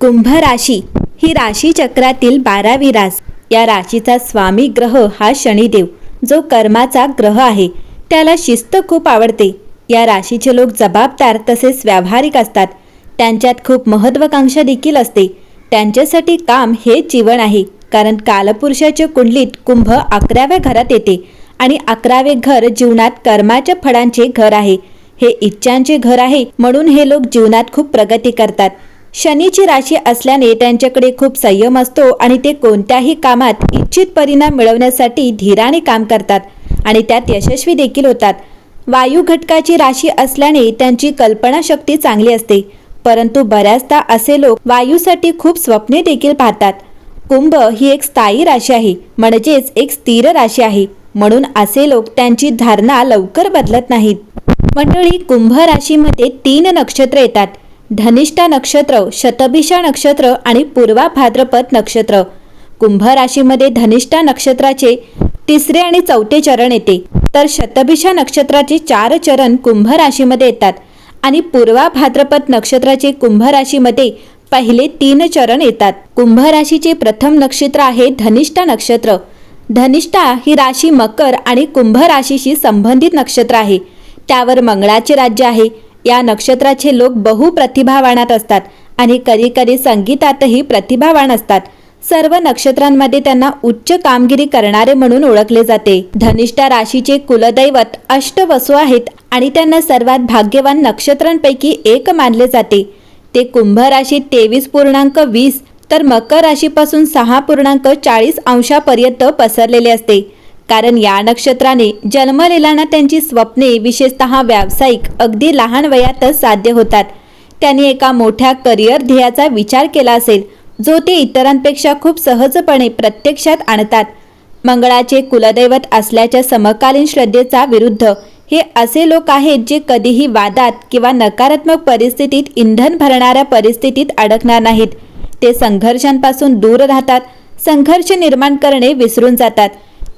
कुंभ राशी ही राशी चक्रातील बारावी रास. या राशीचा स्वामी ग्रह हा शनिदेव जो कर्माचा ग्रह आहे. त्याला शिस्त खूप आवडते. या राशीचे लोक जबाबदार तसेच व्यावहारिक असतात. त्यांच्यात खूप महत्वाकांक्षा देखील असते. त्यांच्यासाठी काम हे जीवन आहे. कारण कालपुरुषाच्या कुंडलीत कुंभ अकराव्या घरात येते आणि अकरावे घर जीवनात कर्माच्या फळांचे घर आहे. हे इच्छांचे घर आहे म्हणून हे लोक जीवनात खूप प्रगती करतात. शनीची राशी असल्याने त्यांच्याकडे खूप संयम असतो आणि ते कोणत्याही कामात इच्छित परिणाम मिळवण्यासाठी धीराने काम करतात आणि त्यात यशस्वी देखील होतात. वायू घटकाची राशी असल्याने त्यांची कल्पनाशक्ती चांगली असते परंतु बऱ्याचदा असे लोक वायूसाठी खूप स्वप्ने देखील पाहतात. कुंभ ही एक स्थायी राशी आहे म्हणजेच एक स्थिर राशी आहे म्हणून असे लोक त्यांची धारणा लवकर बदलत नाहीत. मंडळी कुंभ राशीमध्ये तीन नक्षत्र येतात. धनिष्ठा नक्षत्र शतभिषा नक्षत्र आणि पूर्वा भाद्रपद नक्षत्र. कुंभ राशीमध्ये धनिष्ठा नक्षत्राचे तिसरे आणि चौथे चरण येते. तर शतभिषा नक्षत्राचे चार चरण कुंभ राशीमध्ये येतात आणि पूर्वा भाद्रपद नक्षत्राचे कुंभ राशीमध्ये पहिले तीन चरण येतात. कुंभ राशीचे प्रथम नक्षत्र आहे धनिष्ठा नक्षत्र. धनिष्ठा ही राशी मकर आणि कुंभ राशीशी संबंधित नक्षत्र आहे. त्यावर मंगळाचे राज्य आहे. या नक्षत्राचे लोक बहुप्रतिभावानात असतात आणि कधी कधी संगीतातही प्रतिभावान असतात. सर्व नक्षत्रांमध्ये त्यांना उच्च कामगिरी करणारे म्हणून ओळखले जाते. धनिष्ठा राशीचे कुलदैवत अष्टवसू आहेत आणि त्यांना सर्वात भाग्यवान नक्षत्रांपैकी एक मानले जाते. ते कुंभ राशीत तेवीस पूर्णांक वीस तर मकर राशीपासून सहा पूर्णांक चाळीस अंशापर्यंत पसरलेले असते. कारण या नक्षत्राने जन्मलेल्यांना त्यांची स्वप्ने विशेषतः व्यावसायिक अगदी लहान वयातच साध्य होतात. त्यांनी एका मोठ्या करिअर ध्येयाचा विचार केला असेल जो ते इतरांपेक्षा खूप सहजपणे प्रत्यक्षात आणतात. मंगळाचे कुलदैवत असल्याच्या समकालीन श्रद्धेचा विरुद्ध हे असे लोक आहेत जे कधीही वादात किंवा नकारात्मक परिस्थितीत इंधन भरणाऱ्या परिस्थितीत अडकणार नाहीत. ते संघर्षांपासून दूर राहतात संघर्ष निर्माण करणे विसरून जातात.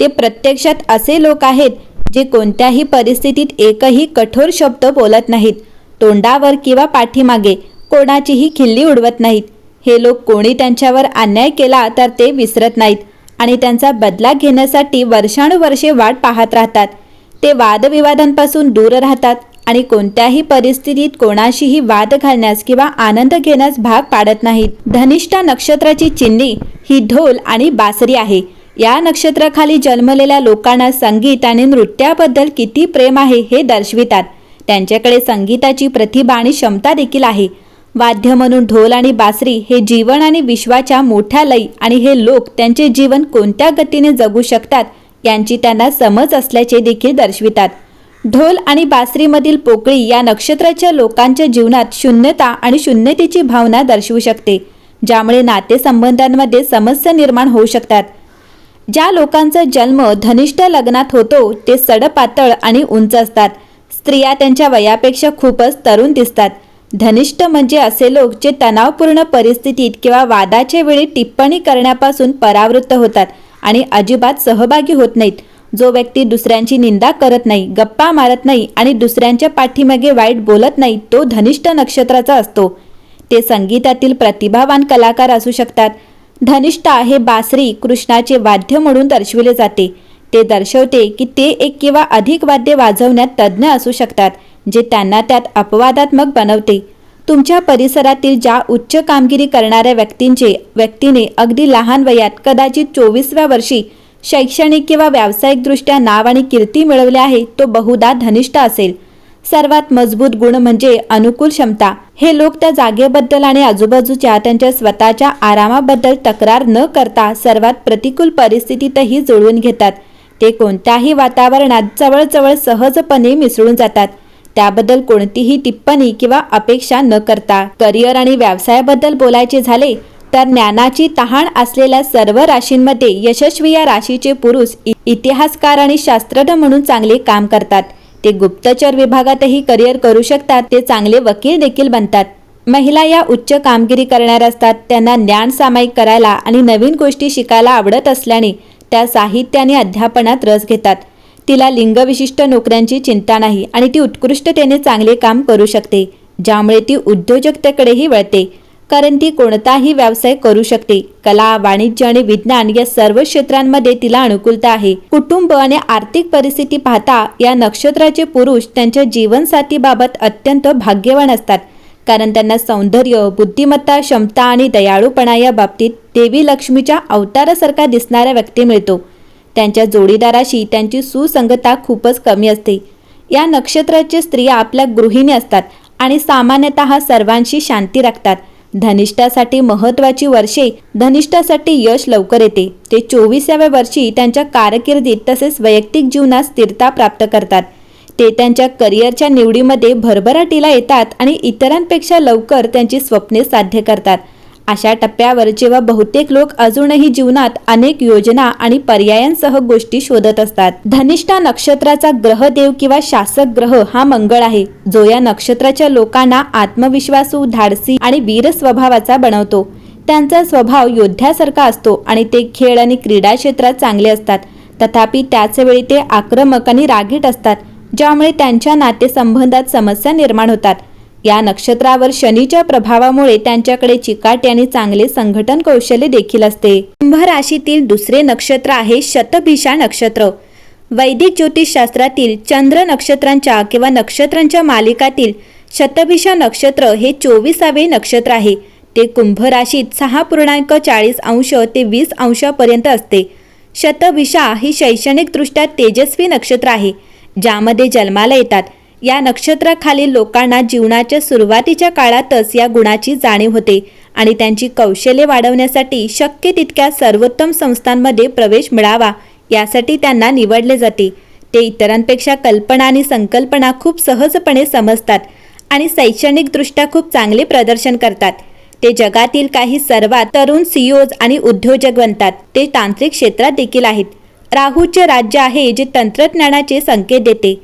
ते प्रत्यक्षात असे लोक आहेत जे कोणत्याही परिस्थितीत एकही कठोर शब्द बोलत नाहीत. तोंडावर किंवा पाठीमागे कोणाचीही खिल्ली उडवत नाहीत. हे लोक कोणी त्यांच्यावर अन्याय केला तर ते विसरत नाहीत आणि त्यांचा बदला घेण्यासाठी वर्षानुवर्षे वाट पाहत राहतात. ते वादविवादांपासून दूर राहतात आणि कोणत्याही परिस्थितीत कोणाशीही वाद घालण्यास किंवा आनंद घेण्यास भाग पाडत नाहीत. धनिष्ठा नक्षत्राची चिन्ही ही ढोल आणि बासरी आहे. या नक्षत्राखाली जन्मलेल्या लोकांना संगीत आणि नृत्याबद्दल किती प्रेम आहे हे दर्शवितात. त्यांच्याकडे संगीताची प्रतिभा आणि क्षमता देखील आहे. वाद्य म्हणून ढोल आणि बासरी हे जीवन आणि विश्वाच्या मोठ्या लई आणि हे लोक त्यांचे जीवन कोणत्या गतीने जगू शकतात यांची त्यांना समज असल्याचे देखील दर्शवितात. ढोल आणि बासरीमधील पोकळी या नक्षत्राच्या लोकांच्या जीवनात शून्यता आणि शून्यतेची भावना दर्शवू शकते ज्यामुळे नातेसंबंधांमध्ये समस्या निर्माण होऊ शकतात. ज्या लोकांचा जन्म धनिष्ठ लग्नात होतो ते सडपातळ आणि उंच असतात. स्त्रिया त्यांच्या वयापेक्षा खूपच तरुण दिसतात. धनिष्ठ म्हणजे असे लोक जे तणावपूर्ण परिस्थितीत किंवा वादाच्या वेळी टिप्पणी करण्यापासून परावृत्त होतात आणि अजिबात सहभागी होत नाहीत. जो व्यक्ती दुसऱ्यांची निंदा करत नाही गप्पा मारत नाही आणि दुसऱ्यांच्या पाठीमागे वाईट बोलत नाही तो धनिष्ठ नक्षत्राचा असतो. ते संगीतातील प्रतिभावान कलाकार असू शकतात धनिष्ठा हे बासरी कृष्णाचे वाद्य म्हणून दर्शविले जाते. ते दर्शवते की ते एक किंवा अधिक वाद्य वाजवण्यात तज्ज्ञ असू शकतात जे त्यांना त्यात अपवादात्मक बनवते. तुमच्या परिसरातील ज्या उच्च कामगिरी करणाऱ्या व्यक्तींचे व्यक्तीने अगदी लहान वयात कदाचित चोवीसव्या वर्षी शैक्षणिक किंवा व्यावसायिकदृष्ट्या नाव आणि कीर्ती मिळवले आहे तो बहुधा धनिष्ठ असेल. सर्वात मजबूत गुण म्हणजे अनुकूल क्षमता. हे लोक त्या जागेबद्दल आणि आजूबाजूच्या त्यांच्या स्वतःच्या आरामाबद्दल तक्रार न करता सर्वात प्रतिकूल परिस्थितीतही जुळवून घेतात. ते कोणत्याही वातावरणात जवळजवळ सहजपणे मिसळून जातात. त्याबद्दल कोणतीही टिप्पणी किंवा अपेक्षा न करता करिअर आणि व्यवसायाबद्दल बोलायचे झाले तर ज्ञानाची तहान असलेल्या सर्व राशींमध्ये यशस्वी या राशीचे पुरुष इ- इतिहासकार आणि शास्त्रज्ञ म्हणून चांगले काम करतात. ते गुप्तचर विभागातही करिअर करू शकतात. ते चांगले वकील देखील बनतात. महिला या उच्च कामगिरी करणार असतात. त्यांना ज्ञान सामायिक करायला आणि नवीन गोष्टी शिकायला आवडत असल्याने त्या साहित्य आणि अध्यापनात रस घेतात. तिला लिंगविशिष्ट नोकऱ्यांची चिंता नाही आणि ती उत्कृष्टतेने चांगले काम करू शकते ज्यामुळे ती उद्योजकतेकडेही वळते. कारण ती कोणताही व्यवसाय करू शकते. कला वाणिज्य आणि विज्ञान या सर्व क्षेत्रांमध्ये तिला अनुकूलता आहे. कुटुंब आणि आर्थिक परिस्थिती पाहता या नक्षत्राचे पुरुष त्यांच्या जीवनसाथीबाबत अत्यंत भाग्यवान असतात. कारण त्यांना सौंदर्य बुद्धिमत्ता क्षमता आणि दयाळूपणा या बाबतीत देवी लक्ष्मीच्या अवतारासारखा दिसणारा व्यक्ती मिळतो. त्यांच्या जोडीदाराशी त्यांची सुसंगता खूपच कमी असते. या नक्षत्राचे स्त्रिया आपल्या गृहिणी असतात आणि सामान्यतः सर्वांशी शांती राखतात. धनिष्ठासाठी महत्त्वाची वर्षे धनिष्ठासाठी यश लवकर येते. ते चोवीसाव्या वर्षी त्यांच्या कारकिर्दीत तसेच वैयक्तिक जीवनात स्थिरता प्राप्त करतात. ते त्यांच्या करिअरच्या निवडीमध्ये भरभराटीला येतात आणि इतरांपेक्षा लवकर त्यांची स्वप्ने साध्य करतात. अशा टप्प्यावर जेव्हा बहुतेक लोक अजूनही जीवनात अनेक योजना आणि पर्यायांसह गोष्टी शोधत असतात. धनिष्ठा नक्षत्राचा ग्रहदेव किंवा शासक ग्रह हा मंगळ आहे जो या नक्षत्राच्या लोकांना आत्मविश्वासू धाडसी आणि वीर स्वभावाचा बनवतो. त्यांचा स्वभाव योद्ध्यासारखा असतो आणि ते खेळ आणि क्रीडा क्षेत्रात चांगले असतात. तथापि त्याच वेळी ते आक्रमक आणि रागीट असतात ज्यामुळे त्यांच्या नातेसंबंधात समस्या निर्माण होतात. या नक्षत्रावर शनीच्या प्रभावामुळे त्यांच्याकडे चिकाटी आणि चांगले संघटन कौशल्य देखील असते. कुंभ राशीतील दुसरे नक्षत्र आहे शतभिषा नक्षत्र. वैदिक ज्योतिषशास्त्रातील चंद्र नक्षत्रांच्या किंवा नक्षत्रांच्या मालिकातील शतभिषा नक्षत्र हे चोवीसावे नक्षत्र आहे. ते कुंभ राशीत सहा पूर्णांक चाळीस अंश ते वीस अंशापर्यंत असते. शतभिषा ही शैक्षणिकदृष्ट्या तेजस्वी नक्षत्र आहे ज्यामध्ये जन्माला येतात. या नक्षत्राखालील लोकांना जीवनाच्या सुरुवातीच्या काळातच या गुणाची जाणीव होते आणि त्यांची कौशल्ये वाढवण्यासाठी शक्य तितक्या सर्वोत्तम संस्थांमध्ये प्रवेश मिळावा यासाठी त्यांना निवडले जाते. ते इतरांपेक्षा कल्पना आणि संकल्पना खूप सहजपणे समजतात आणि शैक्षणिकदृष्ट्या खूप चांगले प्रदर्शन करतात. ते जगातील काही सर्वात तरुण सीओज आणि उद्योजक बनतात. ते तांत्रिक क्षेत्रात देखील आहेत. राहूचे राज्य आहे जे तंत्रज्ञानाचे संकेत देते.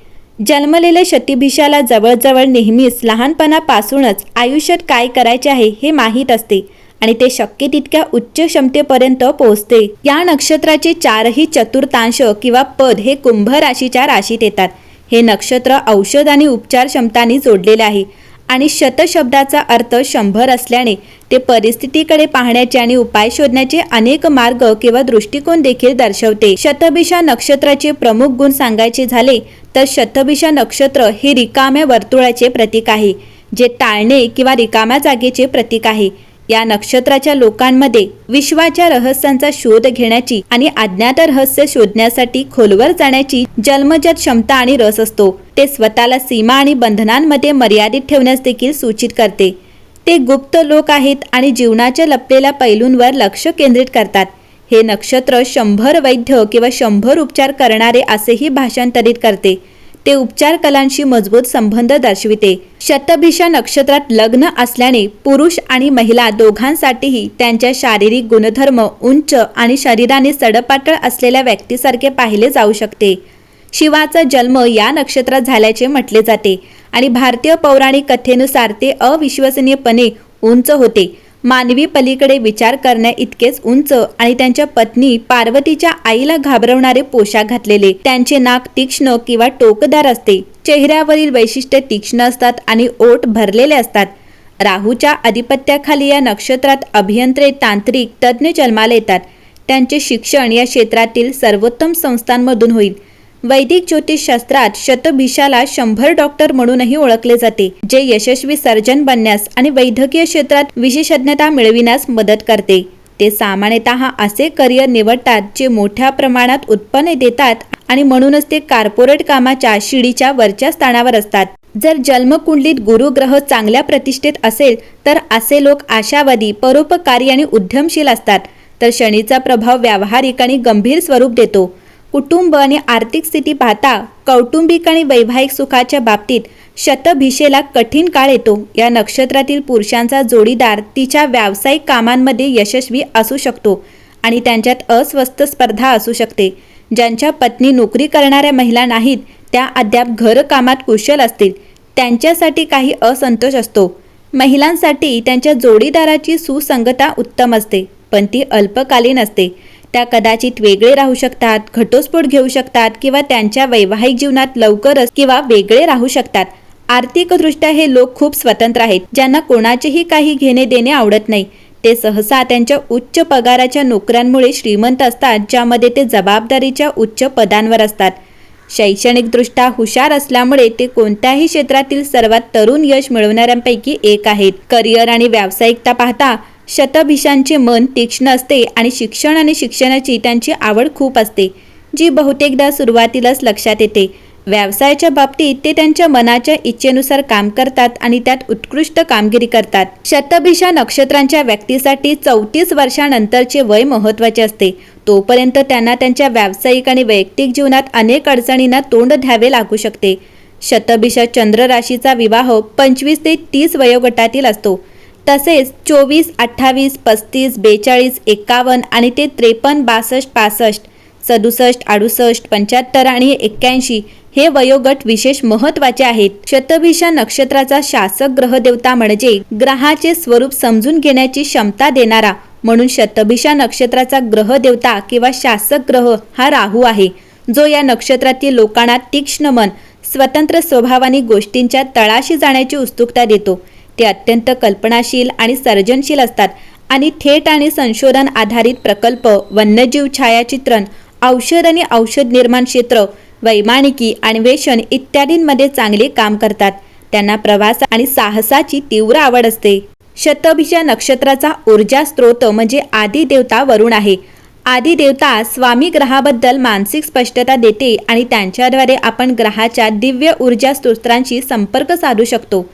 जन्मलेल्या शतीभिषाला जवळजवळ नेहमीच लहानपणापासूनच आयुष्यात काय करायचे आहे हे माहीत असते आणि ते शक्य तितक्या उच्च क्षमतेपर्यंत पोहोचते. या नक्षत्राचे चारही चतुर्थांश किंवा पद हे कुंभ राशीच्या राशीत येतात. हे नक्षत्र औषध आणि उपचार क्षमतांनी जोडलेले आहे. आणि शत शब्दाचा अर्थ शंभर असल्याने ते परिस्थितीकडे पाहण्याचे आणि उपाय शोधण्याचे अनेक मार्ग किंवा दृष्टिकोन देखील दर्शवते. शतभिषा नक्षत्राचे प्रमुख गुण सांगायचे झाले तर शतभिषा नक्षत्र हे रिकाम्या वर्तुळाचे प्रतीक आहे जे टाळणे किंवा रिकाम्या जागेचे प्रतीक आहे. या नक्षत्राच्या लोकांमध्ये विश्वाच्या रहस्यांचा शोध घेण्याची आणि अज्ञात रहस्य शोधण्यासाठी खोलवर जाण्याची जन्मजत क्षमता आणि रस असतो. ते स्वतःला सीमा आणि बंधनांमध्ये मर्यादित ठेवण्यास देखील सूचित करते. ते गुप्त लोक आहेत आणि जीवनाच्या लपलेल्या पैलूंवर लक्ष केंद्रित करतात. हे नक्षत्र शंभर वैद्य किंवा शंभर उपचार करणारे असेही भाषांतरित करते. ते उपचार कलांशी मजबूत संबंध दर्शविते. शतभिषा नक्षत्रात लग्न असल्याने पुरुष आणि महिला दोघांसाठीही त्यांच्या शारीरिक गुणधर्म उंच आणि शरीराने सडपातळ असलेल्या व्यक्तीसारखे पाहिले जाऊ शकते. शिवाचा जन्म या नक्षत्रात झाल्याचे म्हटले जाते आणि भारतीय पौराणिक कथेनुसार ते अविश्वसनीयपणे उंच होते. मानवी पलीकडे विचार करण्या इतकेच उंच आणि त्यांच्या पत्नी पार्वतीच्या आईला घाबरवणारे पोशाख घातलेले. त्यांचे नाक तीक्ष्ण किंवा टोकदार असते. चेहऱ्यावरील वैशिष्ट्ये तीक्ष्ण असतात आणि ओठ भरलेले असतात. राहूच्या अधिपत्याखाली या नक्षत्रात अभियंत्रे तांत्रिक तज्ज्ञ जन्माला येतात. त्यांचे शिक्षण या क्षेत्रातील सर्वोत्तम संस्थांमधून होईल. वैदिक ज्योतिषशास्त्रात शतभिषाला शंभर डॉक्टर म्हणूनही ओळखले जाते जे यशस्वी सर्जन बनण्यास आणि वैद्यकीय क्षेत्रात विशेषज्ञता मिळविण्यास मदत करते. ते सामान्यतः असे करिअर निवडतात जे मोठ्या प्रमाणात उत्पन्न देतात आणि म्हणूनच ते कार्पोरेट कामाच्या शिडीच्या वरच्या स्थानावर असतात. जर जन्मकुंडलीत गुरुग्रह चांगल्या प्रतिष्ठेत असेल तर असे लोक आशावादी परोपकारी आणि उद्यमशील असतात. तर शनीचा प्रभाव व्यावहारिक आणि गंभीर स्वरूप देतो. कुटुंब आणि आर्थिक स्थिती पाहता कौटुंबिक आणि वैवाहिक सुखाच्या बाबतीत शतभिषेला कठीण काळ येतो. या नक्षत्रातील पुरुषांचा जोडीदार तिच्या व्यावसायिक कामांमध्ये यशस्वी असू शकतो आणि त्यांच्यात अस्वस्थ स्पर्धा असू शकते. ज्यांच्या पत्नी नोकरी करणाऱ्या महिला नाहीत त्या अद्याप घरकामात कुशल असतील. त्यांच्यासाठी काही असंतोष असतो. महिलांसाठी त्यांच्या जोडीदाराची सुसंगता उत्तम असते पण ती अल्पकालीन असते. त्या कदाचित वेगळे राहू शकतात घटोस्फोट घेऊ शकतात किंवा त्यांच्या वैवाहिक जीवनात लवकरच किंवा वेगळे राहू शकतात. आर्थिकदृष्ट्या हे लोक खूप स्वतंत्र आहेत ज्यांना कोणाचेही काही घेणे देणे आवडत नाही. ते सहसा त्यांच्या उच्च पगाराच्या नोकऱ्यांमुळे श्रीमंत असतात ज्यामध्ये ते जबाबदारीच्या उच्च पदांवर असतात. शैक्षणिकदृष्ट्या हुशार असल्यामुळे ते कोणत्याही क्षेत्रातील सर्वात तरुण यश मिळवणाऱ्यांपैकी एक आहेत. करिअर आणि व्यावसायिकता पाहता शतभिषांचे मन तीक्ष्ण असते आणि शिक्षण आणि शिक्षणाची त्यांची आवड खूप असते जी बहुतेकदा सुरुवातीलाच लक्षात येते. व्यवसायाच्या बाबतीत ते त्यांच्या मनाच्या इच्छेनुसार काम करतात आणि त्यात उत्कृष्ट कामगिरी करतात. शतभिषा नक्षत्रांच्या व्यक्तीसाठी चौतीस वर्षानंतरचे वय महत्त्वाचे असते. तोपर्यंत त्यांना त्यांच्या व्यावसायिक आणि वैयक्तिक जीवनात अनेक अडचणींना तोंड द्यावे लागू शकते. शतभिषा चंद्र राशीचा विवाह पंचवीस ते तीस वयोगटातील असतो. तसेच चोवीस अठ्ठावीस पस्तीस बेचाळीस एकावन्न आणि ते त्रेपन्न बासष्ट पासष्ट सदुसष्ट अडुसष्ट पंच्याहत्तर आणि एक्क्याऐंशी हे वयोगट विशेष महत्त्वाचे आहेत. शतभिषा नक्षत्राचा शासक ग्रह देवता म्हणजे ग्रहाचे स्वरूप समजून घेण्याची क्षमता देणारा म्हणून शतभिषा नक्षत्राचा ग्रह देवता किंवा शासक ग्रह हा राहू आहे जो या नक्षत्रातील लोकांना तीक्ष्ण मन स्वतंत्र स्वभावाने गोष्टींच्या तळाशी जाण्याची उत्सुकता देतो. ते अत्यंत कल्पनाशील आणि सर्जनशील असतात आणि थेट आणि संशोधन आधारित प्रकल्प वन्यजीव छायाचित्रण औषध आणि औषध निर्माण क्षेत्र वैमानिकी अन्वेषण इत्यादींमध्ये चांगले काम करतात. त्यांना प्रवास आणि साहसाची तीव्र आवड असते. शतभिजा नक्षत्राचा ऊर्जा स्रोत म्हणजे आदी देवता वरुण आहे. आदी देवता स्वामी ग्रहाबद्दल मानसिक स्पष्टता देते आणि त्यांच्याद्वारे आपण ग्रहाच्या दिव्य ऊर्जा स्त्रोतांशी संपर्क साधू शकतो.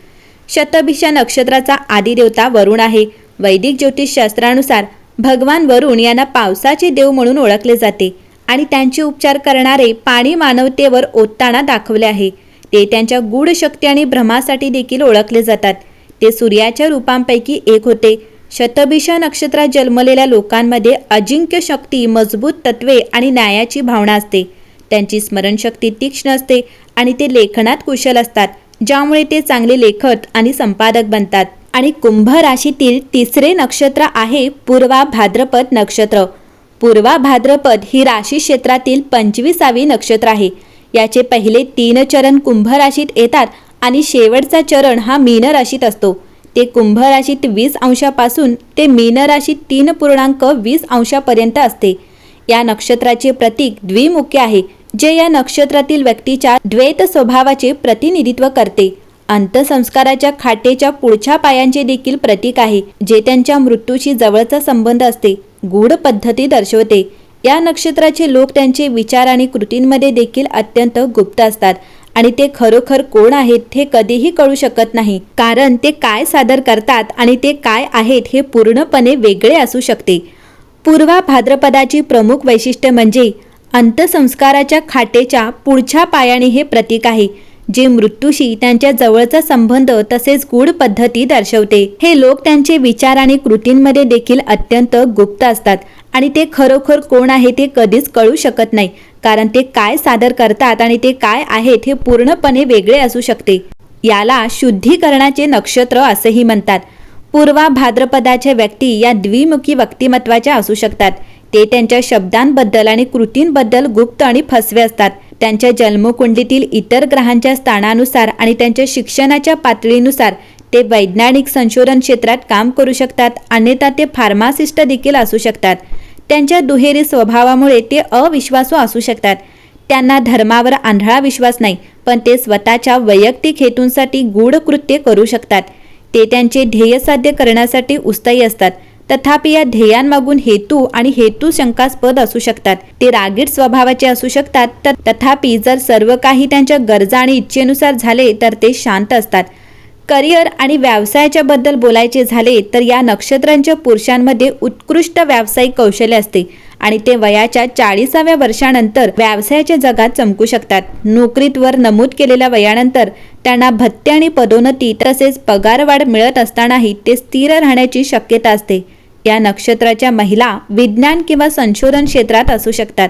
शतभिषा नक्षत्राचा आदिदेवता वरुण आहे. वैदिक ज्योतिषशास्त्रानुसार भगवान वरुण यांना पावसाचे देव म्हणून ओळखले जाते आणि त्यांचे उपचार करणारे पाणी मानवतेवर ओतताना दाखवले आहे. ते त्यांच्या गूढ शक्ती आणि भ्रमासाठी देखील ओळखले जातात. ते सूर्याच्या रूपांपैकी एक होते. शतभिषा नक्षत्रात जन्मलेल्या लोकांमध्ये अजिंक्य शक्ती मजबूत तत्वे आणि न्यायाची भावना असते. त्यांची स्मरणशक्ती तीक्ष्ण असते आणि ते लेखनात कुशल असतात. ज्यामुळे ते चांगले लेखक आणि संपादक बनतात. आणि कुंभ राशीतील तिसरे नक्षत्र आहे पूर्वा भाद्रपद नक्षत्र. पूर्वा भाद्रपद ही राशी क्षेत्रातील पंचवीसावी नक्षत्र आहे. याचे पहिले तीन चरण कुंभ राशीत येतात आणि शेवटचा चरण हा मीन राशीत असतो. ते कुंभ राशीत वीस अंशापासून ते मीन राशीत तीन पूर्णांक वीस अंशापर्यंत असते. या नक्षत्राचे प्रतीक द्विमुख्य आहे. जे या नक्षत्रातील व्यक्तीच्या द्वैत स्वभावाचे प्रतिनिधित्व करते. अंतसंस्काराच्या खाटेच्या पुढच्या पायांचे देखील प्रतीक आहे जे त्यांच्या मृत्यूशी जवळचा संबंध असते गूढ पद्धती दर्शवते. या नक्षत्राचे लोक त्यांचे विचार आणि कृतींमध्ये देखील अत्यंत गुप्त असतात आणि ते खरोखर कोण आहेत हे कधीही कळू शकत नाही कारण ते काय सादर करतात आणि ते काय आहेत हे पूर्णपणे वेगळे असू शकते. पूर्वा भाद्रपदाची प्रमुख वैशिष्ट्य म्हणजे अंतसंस्काराच्या खाटेच्या पुढच्या पायाने हे प्रतीक आहे जे मृत्यूशी त्यांच्या जवळचा संबंध तसेच गूढ पद्धती दर्शवते. हे लोक त्यांचे विचार आणि कृतींमध्ये देखील अत्यंत गुप्त असतात आणि ते खरोखर कोण आहे ते कधीच कळू शकत नाही कारण ते काय सादर करतात आणि ते काय आहेत हे पूर्णपणे वेगळे असू शकते. याला शुद्धीकरणाचे नक्षत्र असेही म्हणतात. पूर्वा भाद्रपदाच्या व्यक्ती या द्विमुखी व्यक्तिमत्वाच्या असू शकतात. ते त्यांच्या शब्दांबद्दल आणि कृतींबद्दल गुप्त आणि फसवे असतात. त्यांच्या जन्मकुंडीतील इतर ग्रहांच्या स्थानानुसार आणि त्यांच्या शिक्षणाच्या पातळीनुसार ते वैज्ञानिक संशोधन क्षेत्रात काम करू शकतात अन्यथा ते फार्मासिस्ट देखील असू शकतात. त्यांच्या दुहेरी स्वभावामुळे ते अविश्वासू असू शकतात. त्यांना धर्मावर आंधळा विश्वास नाही पण ते स्वतःच्या वैयक्तिक हेतूंसाठी गूढ कृत्य करू शकतात. ते त्यांचे ध्येय साध्य करण्यासाठी उत्साही असतात. तथापि या ध्येयांमागून हेतू आणि हेतू शंकास्पद असू शकतात. ते रागीट स्वभावाचे असू शकतात तर तथापि जर सर्व काही त्यांच्या गरजा आणि इच्छेनुसार झाले तर ते शांत असतात. करिअर आणि व्यवसायाच्या बद्दल बोलायचे झाले तर या नक्षत्रांच्या पुरुषांमध्ये उत्कृष्ट व्यावसायिक कौशल्य असते. आणि ते वयाच्या चाळीसाव्या वर्षानंतर व्यवसायाच्या जगात चमकू शकतात. नोकरीत वर नमूद केलेल्या वयानंतर त्यांना भत्ते आणि पदोन्नती तसेच पगारवाढ मिळत असतानाही ते स्थिर राहण्याची शक्यता असते. या नक्षत्राच्या महिला विज्ञान किंवा संशोधन क्षेत्रात असू शकतात.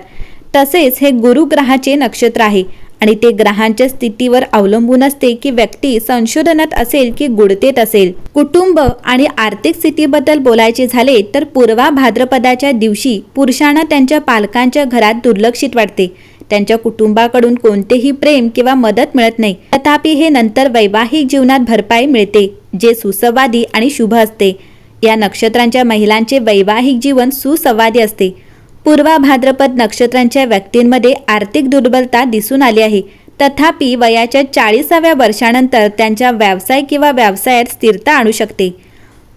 तसेच हे गुरुग्रहाचे नक्षत्र आहे. आणि ते ग्रहांच्या स्थितीवर अवलंबून असते की व्यक्ती संशोधनात असेल की गुडतेत असेल. कुटुंब आणि आर्थिक स्थितीबद्दल बोलायचे झाले तर पूर्वा भाद्रपदाच्या दिवशी पुरुषांना त्यांच्या पालकांच्या घरात दुर्लक्षित वाटते. त्यांच्या कुटुंबाकडून कोणतेही प्रेम किंवा मदत मिळत नाही. तथापि हे नंतर वैवाहिक जीवनात भरपाई मिळते जे सुसंवादी आणि शुभ असते. या नक्षत्रांच्या महिलांचे वैवाहिक जीवन सुसंवादी असते. पूर्वा भाद्रपद नक्षत्रांच्या व्यक्तींमध्ये आर्थिक दुर्बलता दिसून आली आहे. तथापि वयाच्या चाळीसाव्या वर्षानंतर त्यांच्या व्यवसाय किंवा व्यवसायात स्थिरता आणू शकते.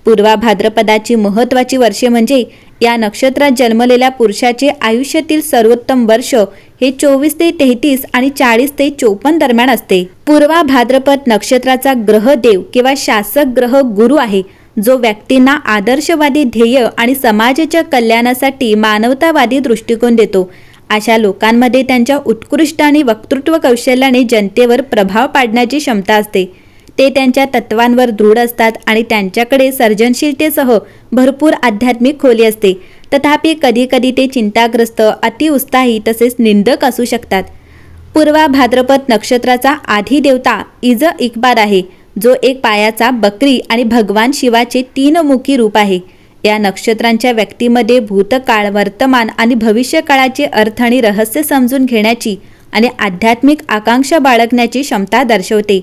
पूर्वा भाद्रपदाची महत्त्वाची वर्षे म्हणजे या नक्षत्रात जन्मलेल्या पुरुषाचे आयुष्यातील सर्वोत्तम वर्ष हे चोवीस ते तेहतीस आणि चाळीस ते चोपन्न दरम्यान असते. पूर्वा भाद्रपद नक्षत्राचा ग्रह देव किंवा शासक ग्रह गुरु आहे. जो व्यक्तींना आदर्शवादी ध्येय आणि समाजाच्या कल्याणासाठी मानवतावादी दृष्टिकोन देतो. अशा लोकांमध्ये त्यांच्या उत्कृष्ट आणि वक्तृत्व कौशल्याने जनतेवर प्रभाव पाडण्याची क्षमता असते. ते त्यांच्या तत्वांवर दृढ असतात आणि त्यांच्याकडे सर्जनशीलतेसह भरपूर आध्यात्मिक खोली असते. तथापि कधीकधी ते चिंताग्रस्त अतिउत्साही तसेच निंदक असू शकतात. पूर्वा भाद्रपद नक्षत्राचा आधी देवता इज इकबार आहे. जो एक पायाचा बकरी आणि भगवान शिवाचे तीन मुखी रूप आहे. या नक्षत्रांच्या व्यक्तीमध्ये भूतकाळ वर्तमान आणि भविष्यकाळाचे अर्थ आणि रहस्य समजून घेण्याची आणि आध्यात्मिक आकांक्षा बाळगण्याची क्षमता दर्शवते.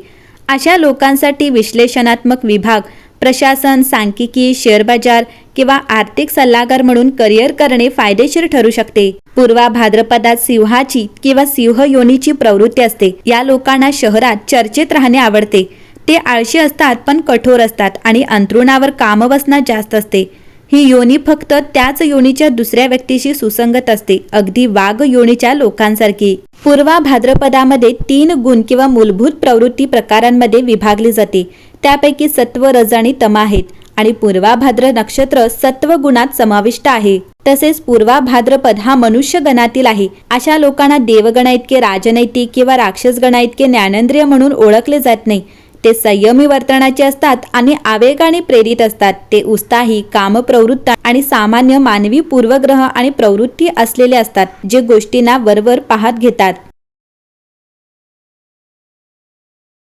अशा लोकांसाठी विश्लेषणात्मक विभाग प्रशासन सांख्यिकी शेअर बाजार किंवा आर्थिक सल्लागार म्हणून करिअर करणे फायदेशीर ठरू शकते. पूर्वा भाद्रपदात सिंहाची किंवा सिंह योनीची प्रवृत्ती असते. या लोकांना शहरात चर्चेत राहणे आवडते. ते आळशी असतात पण कठोर असतात आणि अंथरुणावर कामवसना जास्त असते. ही योनी फक्त त्याच योनीच्या दुसऱ्या व्यक्तीशी सुसंगत असते अगदी वाघ योनीच्या लोकांसारखी. पूर्वा भाद्रपदामध्ये तीन गुण किंवा मूलभूत प्रवृत्ती प्रकारांमध्ये विभागली जाते. त्यापैकी सत्व रज आणि तम आहेत आणि पूर्वाभाद्र नक्षत्र सत्व गुणात समाविष्ट आहे. तसेच पूर्वा भाद्रपद हा मनुष्य गणातील आहे. अशा लोकांना देवगणा इतके राजनैतिक किंवा राक्षसगणा इतके ज्ञानेंद्रिय म्हणून ओळखले जात नाही. ते संयमी वर्तनाचे असतात आणि आवेगाने प्रेरित असतात. ते उत्साही कामप्रवृत्त आणि सामान्य मानवी पूर्वग्रह आणि प्रवृत्ती असलेले असतात जे गोष्टींना वरवर पाहत घेतात.